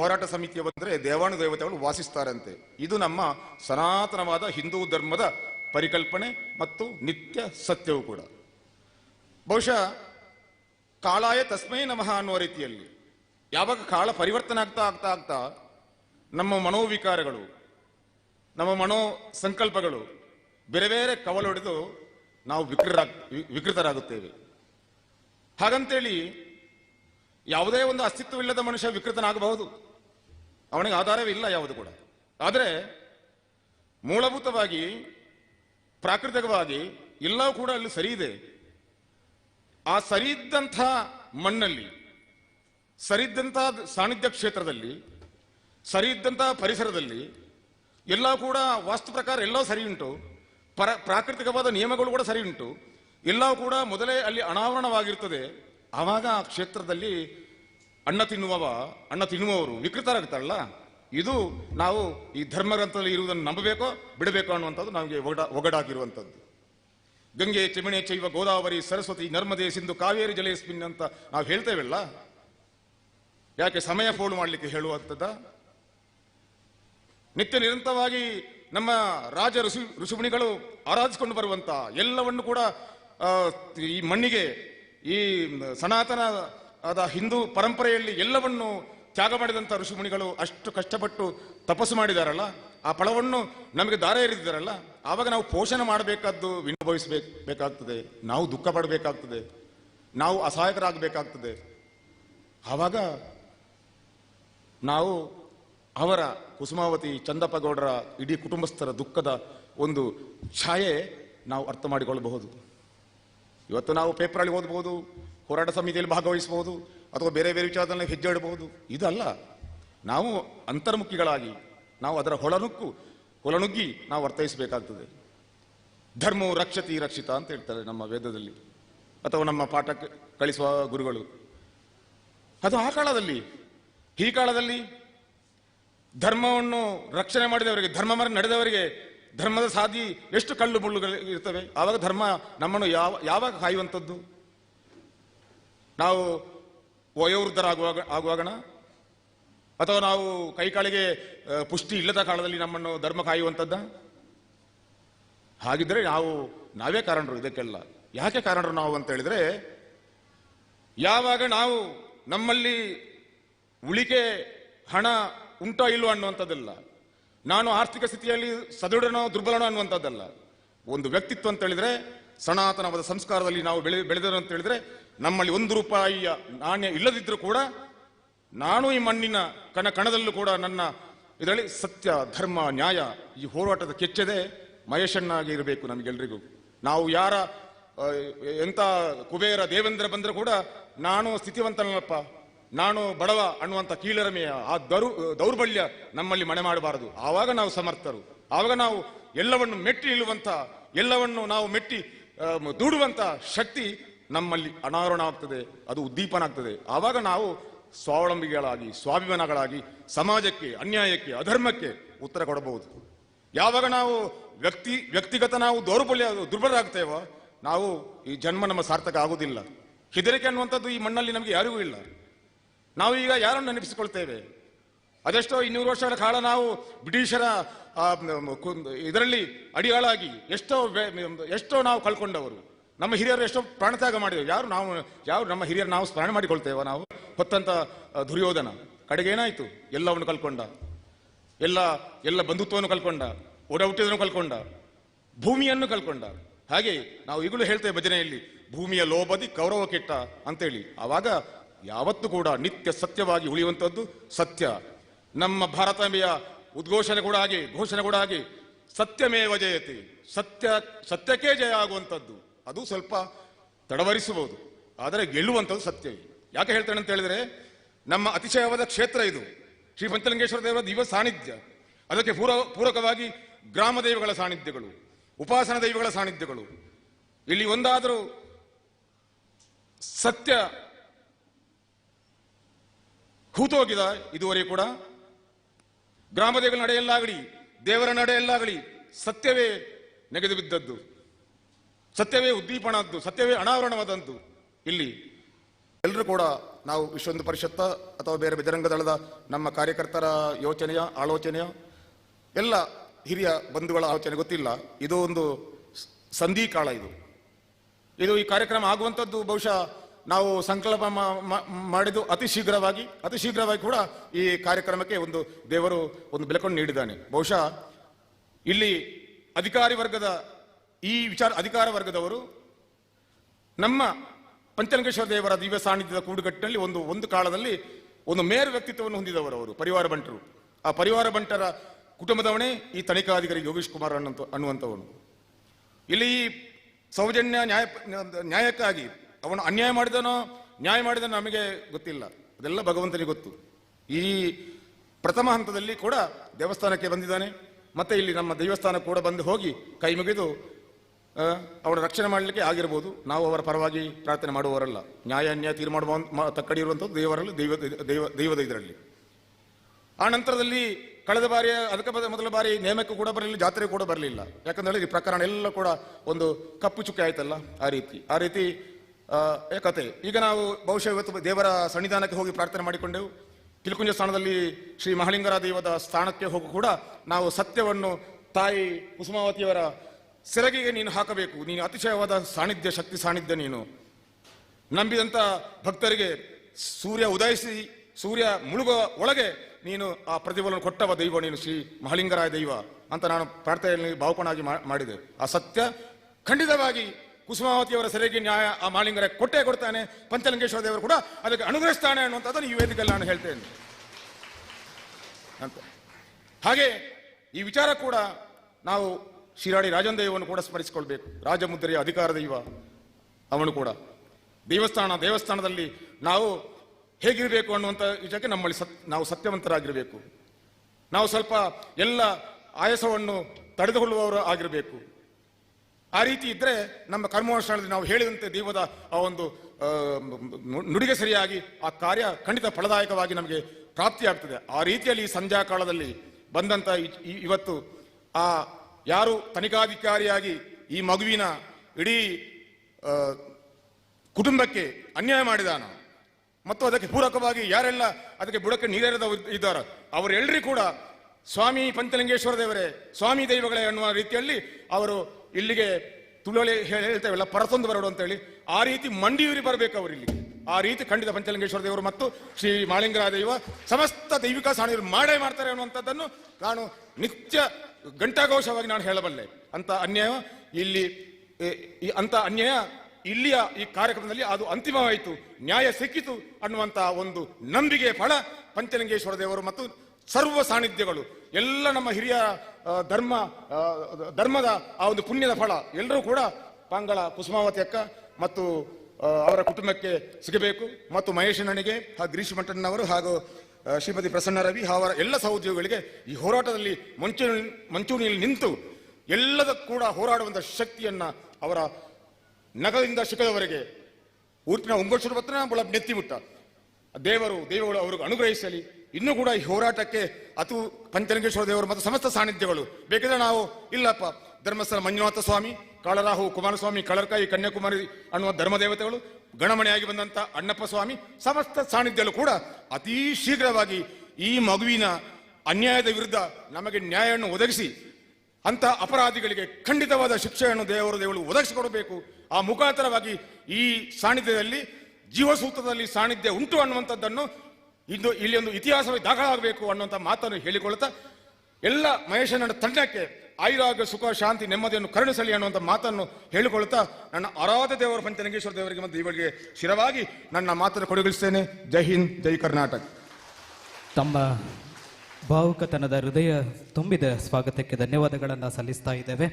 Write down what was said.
ಹೋರಾಟ ಸಮಿತಿಯ ಬಂದರೆ ದೇವಾನು ದೇವತೆಗಳು ವಾಸಿಸ್ತಾರಂತೆ. ಇದು ನಮ್ಮ ಸನಾತನವಾದ ಹಿಂದೂ ಧರ್ಮದ ಪರಿಕಲ್ಪನೆ ಮತ್ತು ನಿತ್ಯ ಸತ್ಯವೂ ಕೂಡ. ಬಹುಶಃ ಕಾಳಾಯ ತಸ್ಮೈ ನಮಃ ಅನ್ನುವ ರೀತಿಯಲ್ಲಿ. ಯಾವಾಗ ಕಾಳ ಪರಿವರ್ತನೆ ಆಗ್ತಾ ಆಗ್ತಾ ಆಗ್ತಾ ನಮ್ಮ ಮನೋವಿಕಾರಗಳು, ನಮ್ಮ ಮನೋ ಸಂಕಲ್ಪಗಳು ಬೇರೆ ಬೇರೆ ಕವಲೊಡೆದು ನಾವು ವಿಕೃರಾಗ ವಿಕೃತರಾಗುತ್ತೇವೆ. ಹಾಗಂತೇಳಿ ಯಾವುದೇ ಒಂದು ಅಸ್ತಿತ್ವವಿಲ್ಲದ ಮನುಷ್ಯ ವಿಕೃತನಾಗಬಹುದು. ಅವನಿಗೆ ಆಧಾರವೇ ಇಲ್ಲ ಯಾವುದು ಕೂಡ. ಆದರೆ ಮೂಲಭೂತವಾಗಿ, ಪ್ರಾಕೃತಿಕವಾಗಿ ಎಲ್ಲವೂ ಕೂಡ ಅಲ್ಲಿ ಸರಿ ಇದೆ. ಆ ಸರಿ ಇದ್ದಂಥ ಮಣ್ಣಲ್ಲಿ ಸರಿದ್ದಂಥ ಸಾನ್ನಿಧ್ಯ ಕ್ಷೇತ್ರದಲ್ಲಿ, ಸರಿ ಇದ್ದಂಥ ಪರಿಸರದಲ್ಲಿ ಎಲ್ಲ ಕೂಡ ವಾಸ್ತು ಪ್ರಕಾರ ಎಲ್ಲವೂ ಸರಿ ಉಂಟು. ಪರ, ಪ್ರಾಕೃತಿಕವಾದ ನಿಯಮಗಳು ಕೂಡ ಸರಿ ಉಂಟು. ಎಲ್ಲವೂ ಕೂಡ ಮೊದಲೇ ಅಲ್ಲಿ ಅನಾವರಣವಾಗಿರ್ತದೆ. ಆವಾಗ ಆ ಕ್ಷೇತ್ರದಲ್ಲಿ ಅನ್ನ ತಿನ್ನುವವ ಅಣ್ಣ ತಿನ್ನುವವರು ವಿಕೃತರಾಗ್ತಾರಲ್ಲ ಇದು ನಾವು ಈ ಧರ್ಮಗ್ರಂಥದಲ್ಲಿ ಇರುವುದನ್ನು ನಂಬಬೇಕೋ, ಬಿಡಬೇಕೋ ಅನ್ನುವಂಥದ್ದು ನಮಗೆ ಒಗಡ, ಒಗಡಾಗಿರುವಂಥದ್ದು. ಗಂಗೆ ಚಿಮಣೆ ಚೈವ ಗೋದಾವರಿ ಸರಸ್ವತಿ ನರ್ಮದೆ ಸಿಂಧು ಕಾವೇರಿ ಜಲೇಸ್ಮಿನ್ ಅಂತ ನಾವು ಹೇಳ್ತೇವಲ್ಲ? ಯಾಕೆ ಸಮಯ ಫೋನ್ ಮಾಡಲಿಕ್ಕೆ ಹೇಳುವಂಥದ್ದ? ನಿತ್ಯ ನಿರಂತರವಾಗಿ ನಮ್ಮ ರಾಜ ಋಷಿ, ಋಷಿಮುನಿಗಳು ಆರಾಧಿಸಿಕೊಂಡು ಬರುವಂತ ಎಲ್ಲವನ್ನು ಕೂಡ ಈ ಮಣ್ಣಿಗೆ, ಈ ಸನಾತನ ಆದ ಹಿಂದೂ ಪರಂಪರೆಯಲ್ಲಿ ಎಲ್ಲವನ್ನು ತ್ಯಾಗ ಮಾಡಿದಂಥ ಋಷಿಮುನಿಗಳು ಅಷ್ಟು ಕಷ್ಟಪಟ್ಟು ತಪಸ್ಸು ಮಾಡಿದಾರಲ್ಲ, ಆ ಫಲವನ್ನು ನಮಗೆ ದಾರ ಎರೆದಿದ್ದಾರಲ್ಲ, ಆವಾಗ ನಾವು ಪೋಷಣೆ ಮಾಡಬೇಕಾದ್ದು ಬೇಕಾಗ್ತದೆ ನಾವು ದುಃಖ ಪಡಬೇಕಾಗ್ತದೆ, ನಾವು ಅಸಹಾಯಕರಾಗಬೇಕಾಗ್ತದೆ. ಆವಾಗ ನಾವು ಅವರ ಕುಸುಮಾವತಿ ಚಂದಪ್ಪಗೌಡರ ಇಡೀ ಕುಟುಂಬಸ್ಥರ ದುಃಖದ ಒಂದು ಛಾಯೆ ನಾವು ಅರ್ಥ ಮಾಡಿಕೊಳ್ಳಬಹುದು. ಇವತ್ತು ನಾವು ಪೇಪರಲ್ಲಿ ಓದಬಹುದು ಹೋರಾಟ ಸಮಿತಿಯಲ್ಲಿ ಭಾಗವಹಿಸಬಹುದು ಅಥವಾ ಬೇರೆ ಬೇರೆ ವಿಚಾರದಲ್ಲಿ ಹೆಜ್ಜೆ ಇದಲ್ಲ. ನಾವು ಅಂತರ್ಮುಖಿಗಳಾಗಿ, ನಾವು ಅದರ ಹೊಳನುಕ್ಕು ಹೊಲನುಗ್ಗಿ ನಾವು ಅರ್ಥೈಸಬೇಕಾಗ್ತದೆ. ಧರ್ಮವು ರಕ್ಷತಿ ರಕ್ಷಿತ ಅಂತ ಹೇಳ್ತಾರೆ ನಮ್ಮ ವೇದದಲ್ಲಿ. ಅಥವಾ ನಮ್ಮ ಪಾಠ ಕಳಿಸುವ ಗುರುಗಳು. ಅದು ಆ ಕಾಲದಲ್ಲಿ. ಈ ಕಾಲದಲ್ಲಿ ಧರ್ಮವನ್ನು ರಕ್ಷಣೆ ಮಾಡಿದವರಿಗೆ, ಧರ್ಮ ಮರ ನಡೆದವರಿಗೆ, ಧರ್ಮದ ಸಾಧಿ ಎಷ್ಟು ಕಳ್ಳು ಮುಳ್ಳುಗಳು ಇರ್ತವೆ, ಆವಾಗ ಧರ್ಮ ನಮ್ಮನ್ನು ಯಾವ, ಯಾವಾಗ ಕಾಯುವಂಥದ್ದು? ನಾವು ವಯೋವೃದ್ಧರಾಗುವಾಗ, ಆಗುವಾಗಣ? ಅಥವಾ ನಾವು ಕೈಕಾಲಿಗೆ ಪುಷ್ಟಿ ಇಲ್ಲದ ಕಾಲದಲ್ಲಿ ನಮ್ಮನ್ನು ಧರ್ಮ ಕಾಯುವಂಥದ್ದ? ಹಾಗಿದ್ರೆ ನಾವು, ನಾವೇ ಕಾರಣರು ಇದಕ್ಕೆಲ್ಲ. ಯಾಕೆ ಕಾರಣರು ನಾವು ಅಂತ ಹೇಳಿದ್ರೆ, ಯಾವಾಗ ನಾವು ನಮ್ಮಲ್ಲಿ ಉಳಿಕೆ, ಹಣ ಉಂಟೋ ಇಲ್ಲೋ ಅನ್ನುವಂಥದ್ದಲ್ಲ. ನಾನು ಆರ್ಥಿಕ ಸ್ಥಿತಿಯಲ್ಲಿ ಸದೃಢನೋ ದುರ್ಬಲನೋ ಅನ್ನುವಂಥದ್ದಲ್ಲ. ಒಂದು ವ್ಯಕ್ತಿತ್ವ ಅಂತ ಹೇಳಿದ್ರೆ ಸನಾತನವಾದ ಸಂಸ್ಕಾರದಲ್ಲಿ ನಾವು ಬೆಳೆ ಬೆಳೆದರು ಅಂತ ಹೇಳಿದ್ರೆ, ನಮ್ಮಲ್ಲಿ ಒಂದು ರೂಪಾಯಿಯ ನಾಣ್ಯ ಇಲ್ಲದಿದ್ದರೂ ಕೂಡ, ನಾನು ಈ ಮಣ್ಣಿನ ಕಣ, ಕಣದಲ್ಲೂ ಕೂಡ ನನ್ನ ಇದರಲ್ಲಿ ಸತ್ಯ, ಧರ್ಮ, ನ್ಯಾಯ ಈ ಹೋರಾಟದ ಕೆಚ್ಚದೆ ಮಹೇಶಣ್ಣಾಗಿ ಇರಬೇಕು ನಮಗೆಲ್ರಿಗೂ. ನಾವು ಯಾರ ಎಂಥ ಕುಬೇರ ದೇವೇಂದ್ರ ಬಂದರೂ ಕೂಡ ನಾನು ಸ್ಥಿತಿವಂತನಲ್ಲಪ್ಪ. ನಾನು ಬಡವ ಅನ್ನುವಂಥ ಕೀಳರಮೆಯ ಆ ದೌರ್, ದೌರ್ಬಲ್ಯ ನಮ್ಮಲ್ಲಿ ಮನೆ ಮಾಡಬಾರದು. ಆವಾಗ ನಾವು ಸಮರ್ಥರು. ಆವಾಗ ನಾವು ಎಲ್ಲವನ್ನು ಮೆಟ್ಟಿ ನಿಲ್ಲುವಂಥ ಎಲ್ಲವನ್ನು ನಾವು ಮೆಟ್ಟಿ ದೂಡುವಂತ ಶಕ್ತಿ ನಮ್ಮಲ್ಲಿ ಅನಾವರಣ ಆಗ್ತದೆ, ಅದು ಉದ್ದೀಪನ ಆಗ್ತದೆ. ಆವಾಗ ನಾವು ಸ್ವಾವಲಂಬಿಗಳಾಗಿ, ಸ್ವಾಭಿಮಾನಗಳಾಗಿ, ಸಮಾಜಕ್ಕೆ, ಅನ್ಯಾಯಕ್ಕೆ, ಅಧರ್ಮಕ್ಕೆ ಉತ್ತರ ಕೊಡಬಹುದು. ಯಾವಾಗ ನಾವು ವ್ಯಕ್ತಿ, ವ್ಯಕ್ತಿಗತ ನಾವು ದೌರ್ಬಲ್ಯ, ದುರ್ಬಲರಾಗ್ತೇವೋ, ನಾವು ಈ ಜನ್ಮ ನಮ್ಮ ಸಾರ್ಥಕ ಆಗುವುದಿಲ್ಲ. ಹೆದರಿಕೆ ಅನ್ನುವಂಥದ್ದು ಈ ಮಣ್ಣಲ್ಲಿ ನಮಗೆ ಯಾರಿಗೂ ಇಲ್ಲ. ನಾವು ಈಗ ಯಾರನ್ನು ನೆನಪಿಸಿಕೊಳ್ತೇವೆ? ಅದೆಷ್ಟೋ ಇನ್ನೂರು ವರ್ಷಗಳ ಕಾಲ ನಾವು ಬ್ರಿಟಿಷರ ಇದರಲ್ಲಿ ಅಡಿಯಾಳಾಗಿ ಎಷ್ಟೋ ಎಷ್ಟೋ ನಾವು ಕಳ್ಕೊಂಡವರು. ನಮ್ಮ ಹಿರಿಯರು ಎಷ್ಟೋ ಪ್ರಾಣತ್ಯಾಗ ಮಾಡಿದೆವು ಯಾರು ನಾವು, ಯಾರು ನಮ್ಮ ಹಿರಿಯರು ನಾವು ಸ್ಮರಣೆ ಮಾಡಿಕೊಳ್ತೇವೆ ನಾವು? ಹೊತ್ತಂತ ದುರ್ಯೋಧನ. ಕಡೆಗೆ ಏನಾಯಿತು? ಎಲ್ಲವನ್ನು ಕಲ್ಕೊಂಡ ಎಲ್ಲ ಎಲ್ಲ ಬಂಧುತ್ವವನ್ನು ಕಲ್ಕೊಂಡ ಒಡ ಹುಟ್ಟಿದನ್ನು ಕಲ್ಕೊಂಡ ಭೂಮಿಯನ್ನು ಕಲ್ಕೊಂಡ ಹಾಗೆ ನಾವು ಈಗಲೂ ಹೇಳ್ತೇವೆ ಭಜನೆಯಲ್ಲಿ, ಭೂಮಿಯ ಲೋಭದಿ ಕೌರವ ಕೆಟ್ಟ ಅಂತೇಳಿ. ಆವಾಗ ಯಾವತ್ತೂ ಕೂಡ ನಿತ್ಯ ಸತ್ಯವಾಗಿ ಉಳಿಯುವಂಥದ್ದು ಸತ್ಯ. ನಮ್ಮ ಭಾರತಾಂಬೆಯ ಉದ್ಘೋಷಣೆ ಕೂಡ ಆಗಿ ಘೋಷಣೆ ಕೂಡ ಆಗಿ ಸತ್ಯಮೇವ ಜಯತಿ. ಸತ್ಯ, ಸತ್ಯಕ್ಕೆ ಜಯ ಆಗುವಂಥದ್ದು. ಅದು ಸ್ವಲ್ಪ ತಡವರಿಸಬಹುದು. ಆದರೆ ಗೆಲ್ಲುವಂಥದ್ದು ಸತ್ಯವೇ ಯಾಕೆ ಹೇಳ್ತೇನೆ ಅಂತ ಹೇಳಿದ್ರೆ, ನಮ್ಮ ಅತಿಶಯವಾದ ಕ್ಷೇತ್ರ ಇದು. ಶ್ರೀ ಪಂಚಲಿಂಗೇಶ್ವರ ದೇವರ ದಿವ್ಯ ಸಾನ್ನಿಧ್ಯ. ಅದಕ್ಕೆ ಪೂರ, ಪೂರಕವಾಗಿ ಗ್ರಾಮ ದೈವಗಳ ಸಾನ್ನಿಧ್ಯಗಳು, ಉಪಾಸನ ದೈವಗಳ ಸಾನ್ನಿಧ್ಯಗಳು. ಇಲ್ಲಿ ಒಂದಾದರೂ ಸತ್ಯ ಹೂತೋಗಿದ ಇದುವರೆಗೂ ಕೂಡ. ಗ್ರಾಮ ದೇವರ ನಡೆಯಲ್ಲಾಗಲಿ ದೇವರ ನಡೆಯಲ್ಲಾಗಲಿ ಸತ್ಯವೇ ನೆಗೆದು ಬಿದ್ದದ್ದು. ಸತ್ಯವೇ ಉದ್ದೀಪನದ್ದು ಸತ್ಯವೇ ಅನಾವರಣವಾದಂತು ಇಲ್ಲಿ ಎಲ್ಲರೂ ಕೂಡ ನಾವು ವಿಶ್ವಂದು ಪರಿಷತ್ತ ಅಥವಾ ಬೇರೆ ಬಜರಂಗ ನಮ್ಮ ಕಾರ್ಯಕರ್ತರ ಯೋಚನೆಯ, ಆಲೋಚನೆಯ ಎಲ್ಲ ಹಿರಿಯ ಬಂಧುಗಳ ಆಲೋಚನೆ ಗೊತ್ತಿಲ್ಲ. ಇದು ಒಂದು ಸಂಧಿ ಕಾಳ ಇದು. ಇದು ಈ ಕಾರ್ಯಕ್ರಮ ಆಗುವಂಥದ್ದು ಬಹುಶಃ ನಾವು ಸಂಕಲ್ಪ ಮಾಡಿದ್ದು ಅತಿ ಶೀಘ್ರವಾಗಿ ಅತಿ ಶೀಘ್ರವಾಗಿ ಕೂಡ ಈ ಕಾರ್ಯಕ್ರಮಕ್ಕೆ ಒಂದು ದೇವರು ಒಂದು ಬೆಳಕೊಂಡು ನೀಡಿದ್ದಾನೆ. ಬಹುಶಃ ಇಲ್ಲಿ ಅಧಿಕಾರಿ ವರ್ಗದ, ಈ ವಿಚಾರ, ಅಧಿಕಾರ ವರ್ಗದವರು ನಮ್ಮ ಪಂಚಲಿಂಗೇಶ್ವರ ದೇವರ ದಿವ್ಯ ಸಾನ್ನಿಧ್ಯದ ಕೂಡುಗಟ್ಟಿನಲ್ಲಿ ಒಂದು ಒಂದು ಕಾಲದಲ್ಲಿ ಒಂದು ಮೇರ್ ವ್ಯಕ್ತಿತ್ವವನ್ನು ಹೊಂದಿದವರು ಅವರು, ಪರಿವಾರ ಬಂಟರು. ಆ ಪರಿವಾರ ಬಂಟರ ಕುಟುಂಬದವನೇ ಈ ತನಿಖಾಧಿಕಾರಿ ಯೋಗೇಶ್ ಕುಮಾರ್ ಅನ್ನಂತ ಅನ್ನುವಂಥವನು. ಇಲ್ಲಿ ಸೌಜನ್ಯ ನ್ಯಾಯ, ನ್ಯಾಯಕ್ಕಾಗಿ ಅವನು ಅನ್ಯಾಯ ಮಾಡಿದನೋ, ನ್ಯಾಯ ಮಾಡಿದ ನಮಗೆ ಗೊತ್ತಿಲ್ಲ. ಅದೆಲ್ಲ ಭಗವಂತನಿಗೆ ಗೊತ್ತು. ಈ ಪ್ರಥಮ ಹಂತದಲ್ಲಿ ಕೂಡ ದೇವಸ್ಥಾನಕ್ಕೆ ಬಂದಿದ್ದಾನೆ. ಮತ್ತೆ ಇಲ್ಲಿ ನಮ್ಮ ದೇವಸ್ಥಾನ ಕೂಡ ಬಂದು ಹೋಗಿ ಕೈ ಮುಗಿದು ಅವರ ರಕ್ಷಣೆ ಮಾಡಲಿಕ್ಕೆ ಆಗಿರ್ಬೋದು. ನಾವು ಅವರ ಪರವಾಗಿ ಪ್ರಾರ್ಥನೆ ಮಾಡುವವರಲ್ಲ. ನ್ಯಾಯ, ಅನ್ಯಾಯ ತೀರ್ಮಾನ ತಕ್ಕಡಿ ಇರುವಂಥದ್ದು ದೇವರಲ್ಲಿ, ದೈವ ದೈವ, ದೈವದ ಇದರಲ್ಲಿ. ಆ ನಂತರದಲ್ಲಿ ಕಳೆದ ಬಾರಿಯ, ಅದಕ್ಕೆ ಮೊದ- ಮೊದಲ ಬಾರಿ ನೇಮಕ್ಕೆ ಕೂಡ ಬರಲಿಲ್ಲ, ಜಾತ್ರೆ ಕೂಡ ಬರಲಿಲ್ಲ. ಯಾಕಂದ್ರೆ ಈ ಪ್ರಕರಣ ಎಲ್ಲ ಕೂಡ ಒಂದು ಕಪ್ಪು ಚುಕ್ಕೆ ಆಯ್ತಲ್ಲ, ಆ ರೀತಿ. ಆ ರೀತಿ ಕತೆ. ಈಗ ನಾವು ಬಹುಶಃ ಇವತ್ತು ದೇವರ ಸನ್ನಿಧಾನಕ್ಕೆ ಹೋಗಿ ಪ್ರಾರ್ಥನೆ ಮಾಡಿಕೊಂಡೆವು. ಕಿಲುಕುಂಜ ಸ್ಥಾನದಲ್ಲಿ ಶ್ರೀ ಮಹಾಲಿಂಗರ ದೇವದ ಸ್ಥಾನಕ್ಕೆ ಹೋಗು ಕೂಡ ನಾವು ಸತ್ಯವನ್ನು ತಾಯಿ ಕುಸುಮಾವತಿಯವರ ಸೆರಗಿಗೆ ನೀನು ಹಾಕಬೇಕು. ನೀನು ಅತಿಶಯವಾದ ಸಾನ್ನಿಧ್ಯ, ಶಕ್ತಿ ಸಾನ್ನಿಧ್ಯ ನೀನು. ನಂಬಿದಂಥ ಭಕ್ತರಿಗೆ ಸೂರ್ಯ ಉದಯಿಸಿ, ಸೂರ್ಯ ಮುಳುಗುವ ಒಳಗೆ ನೀನು ಆ ಪ್ರತಿಫಲನ ಕೊಟ್ಟವ ದೈವ ನೀನು, ಶ್ರೀ ಮಹಾಲಿಂಗರಾಯ ದೈವ ಅಂತ ನಾನು ಪ್ರಾರ್ಥನೆಯಲ್ಲಿ ಭಾವುಕನಾಗಿ ಮಾಡಿದೆ. ಆ ಸತ್ಯ ಖಂಡಿತವಾಗಿ ಕುಸುಮಾವತಿಯವರ ಸೆರೆಗೆ ನ್ಯಾಯ ಆ ಮಾಲಿಂಗರ ಕೊಟ್ಟೆ ಕೊಡ್ತಾನೆ, ಪಂಚಲಿಂಗೇಶ್ವರ ದೇವರು ಕೂಡ ಅದಕ್ಕೆ ಅನುಗ್ರಹಿಸ್ತಾನೆ ಅನ್ನುವಂಥದ್ದನ್ನು ಈ ವೇದಿಕೆಯಲ್ಲಿ ನಾನು ಹೇಳ್ತೇನೆ ಅಂತ. ಹಾಗೆ ಈ ವಿಚಾರ ಕೂಡ ನಾವು ಶಿರಾಡಿ ರಾಜನ್ ದೈವವನ್ನು ಕೂಡ ಸ್ಮರಿಸಿಕೊಳ್ಬೇಕು. ರಾಜಮುದ್ರೆಯ ಅಧಿಕಾರ ದೈವ, ಅವನು ಕೂಡ. ದೇವಸ್ಥಾನ, ದೇವಸ್ಥಾನದಲ್ಲಿ ನಾವು ಹೇಗಿರಬೇಕು ಅನ್ನುವಂಥ ವಿಷಯಕ್ಕೆ ನಮ್ಮಲ್ಲಿ ಸತ್, ನಾವು ಸತ್ಯವಂತರಾಗಿರಬೇಕು. ನಾವು ಸ್ವಲ್ಪ ಎಲ್ಲ ಆಯಾಸವನ್ನು ತಡೆದುಕೊಳ್ಳುವವರು ಆಗಿರಬೇಕು. ಆ ರೀತಿ ಇದ್ರೆ ನಮ್ಮ ಕರ್ಮಾನುಷ್ಠಾನದಲ್ಲಿ ನಾವು ಹೇಳಿದಂತೆ ದೇವದ ಆ ಒಂದು ನುಡಿಗೆ ಸರಿಯಾಗಿ ಆ ಕಾರ್ಯ ಖಂಡಿತ ಫಲದಾಯಕವಾಗಿ ನಮಗೆ ಪ್ರಾಪ್ತಿಯಾಗ್ತದೆ. ಆ ರೀತಿಯಲ್ಲಿ ಈ ಸಂಧ್ಯಾ ಕಾಲದಲ್ಲಿ ಬಂದಂಥ ಇವತ್ತು ಆ ಯಾರು ತನಿಖಾಧಿಕಾರಿಯಾಗಿ ಈ ಮಗುವಿನ ಇಡೀ ಕುಟುಂಬಕ್ಕೆ ಅನ್ಯಾಯ ಮಾಡಿದಾನ, ಮತ್ತು ಅದಕ್ಕೆ ಪೂರಕವಾಗಿ ಯಾರೆಲ್ಲ ಅದಕ್ಕೆ ಬುಡಕ್ಕೆ ನೀರೆರೆದ ಇದ್ದಾರೋ, ಅವರೆಲ್ಲರೂ ಕೂಡ ಸ್ವಾಮಿ ಪಂಚಲಿಂಗೇಶ್ವರ ದೇವರೇ, ಸ್ವಾಮಿ ದೈವಗಳೇ ಅನ್ನುವ ರೀತಿಯಲ್ಲಿ ಅವರು ಇಲ್ಲಿಗೆ ತುಳುವಳಿ ಹೇಳ್ತೇವೆಲ್ಲ, ಪರತೊಂದು ಬರೋಡು ಅಂತ ಹೇಳಿ ಆ ರೀತಿ ಮಂಡಿಯೂರಿ ಬರಬೇಕು ಅವರು ಇಲ್ಲಿಗೆ. ಆ ರೀತಿ ಖಂಡಿತ ಪಂಚಲಿಂಗೇಶ್ವರ ದೇವರು ಮತ್ತು ಶ್ರೀ ಮಾಳಿಂಗರ ದೈವ ಸಮಸ್ತ ದೈವಿಕ ಸಾಣಿಯರು ಮಾಡೇ ಮಾಡ್ತಾರೆ ಅನ್ನುವಂಥದ್ದನ್ನು ನಾನು ನಿತ್ಯ ಘಂಟಾಘೋಷವಾಗಿ ನಾನು ಹೇಳಬಲ್ಲೆ. ಅಂತ ಅನ್ಯಾಯ ಇಲ್ಲಿ ಅಂತ ಅನ್ಯಾಯ ಇಲ್ಲಿಯ ಈ ಕಾರ್ಯಕ್ರಮದಲ್ಲಿ ಅದು ಅಂತಿಮವಾಯಿತು, ನ್ಯಾಯ ಸಿಕ್ಕಿತು ಅನ್ನುವಂತ ಒಂದು ನಂಬಿಕೆ ಫಲ ಪಂಚಲಿಂಗೇಶ್ವರ ದೇವರು ಮತ್ತು ಸರ್ವ ಸಾನ್ನಿಧ್ಯಗಳು, ಎಲ್ಲ ನಮ್ಮ ಹಿರಿಯ ಧರ್ಮ ಧರ್ಮದ ಆ ಒಂದು ಪುಣ್ಯದ ಫಲ. ಎಲ್ಲರೂ ಕೂಡ ಪಾಂಗಳ ಕುಸುಮಾವತಿ ಅಕ್ಕ ಮತ್ತು ಅವರ ಕುಟುಂಬಕ್ಕೆ ಸಿಗಬೇಕು. ಮತ್ತು ಮಹೇಶಣ್ಣನಿಗೆ ಹಾಗೂ ಗಿರೀಶ್ ಮಠಣ್ಣವರು ಹಾಗೂ ಶ್ರೀಮತಿ ಪ್ರಸನ್ನ ರವಿ ಅವರ ಎಲ್ಲ ಸಹೋದ್ಯೋಗಿಗಳಿಗೆ ಈ ಹೋರಾಟದಲ್ಲಿ ಮಂಚೂಣಿ ಮಂಚೂಣಿಯಲ್ಲಿ ನಿಂತು ಎಲ್ಲದ ಕೂಡ ಹೋರಾಡುವಂಥ ಶಕ್ತಿಯನ್ನ ಅವರ ನಗದಿಂದ ಶಿಖರವರೆಗೆ ಊರಿನ ಒಂಬತ್ತು ಪತ್ರ ಬುಳ ನೆತ್ತಿ ಮುಟ್ಟ ದೇವರು ದೇವಗಳು ಅವ್ರಿಗೆ ಅನುಗ್ರಹಿಸಲಿ. ಇನ್ನೂ ಕೂಡ ಈ ಹೋರಾಟಕ್ಕೆ ಅತು ಪಂಚಲಿಂಗೇಶ್ವರ ದೇವರು ಮತ್ತು ಸಮಸ್ತ ಸಾನ್ನಿಧ್ಯಗಳು. ಬೇಕಿದ್ರೆ ನಾವು, ಇಲ್ಲಪ್ಪ, ಧರ್ಮಸ್ಥಳ ಮಂಜುನಾಥ ಸ್ವಾಮಿ, ಕಾಳರಾಹು ಕುಮಾರಸ್ವಾಮಿ, ಕಳರ್ಕಾಯಿ ಕನ್ಯಾಕುಮಾರಿ ಅನ್ನುವ ಧರ್ಮ ದೇವತೆಗಳು ಗಣಮಣೆಯಾಗಿ ಬಂದಂತ ಅಣ್ಣಪ್ಪ ಸ್ವಾಮಿ, ಸಮಸ್ತ ಸಾನ್ನಿಧ್ಯಗಳು ಕೂಡ ಅತೀ ಶೀಘ್ರವಾಗಿ ಈ ಮಗುವಿನ ಅನ್ಯಾಯದ ವಿರುದ್ಧ ನಮಗೆ ನ್ಯಾಯವನ್ನು ಒದಗಿಸಿ, ಅಂತ ಅಪರಾಧಿಗಳಿಗೆ ಖಂಡಿತವಾದ ಶಿಕ್ಷೆಯನ್ನು ದೇವರು ದೇವರು ಒದಗಿಸಿಕೊಡಬೇಕು. ಆ ಮುಖಾಂತರವಾಗಿ ಈ ಸಾನ್ನಿಧ್ಯದಲ್ಲಿ, ಜೀವಸೂತ್ರದಲ್ಲಿ ಸಾನ್ನಿಧ್ಯ ಉಂಟು ಅನ್ನುವಂಥದ್ದನ್ನು ಇಂದು ಇಲ್ಲಿ ಒಂದು ಇತಿಹಾಸವೇ ದಾಖಲಾಗಬೇಕು ಅನ್ನುವಂಥ ಮಾತನ್ನು ಹೇಳಿಕೊಳ್ತಾ ಎಲ್ಲ ಮಹೇಶನ ತಂಡಕ್ಕೆ ಆಯುರಾಗ ಸುಖ, ಶಾಂತಿ, ನೆಮ್ಮದಿಯನ್ನು ಕರುಣಿಸಲಿ ಅನ್ನುವಂಥ ಮಾತನ್ನು ಹೇಳಿಕೊಳ್ತಾ ನನ್ನ ಆರಾಧ ದೇವರ ಪಂಚಲಿಂಗೇಶ್ವರ ದೇವರಿಗೆ ಮತ್ತು ದೇವರಿಗೆ ಶಿರವಾಗಿ ನನ್ನ ಮಾತನ್ನು ಕೊಡುಗಿಸ್ತೇನೆ ಜೈ ಹಿಂದ್, ಜೈ ಕರ್ನಾಟಕ. ತಮ್ಮ ಭಾವುಕತನದ ಹೃದಯ ತುಂಬಿದ ಸ್ವಾಗತಕ್ಕೆ ಧನ್ಯವಾದಗಳನ್ನು ಸಲ್ಲಿಸ್ತಾ ಇದ್ದೇವೆ.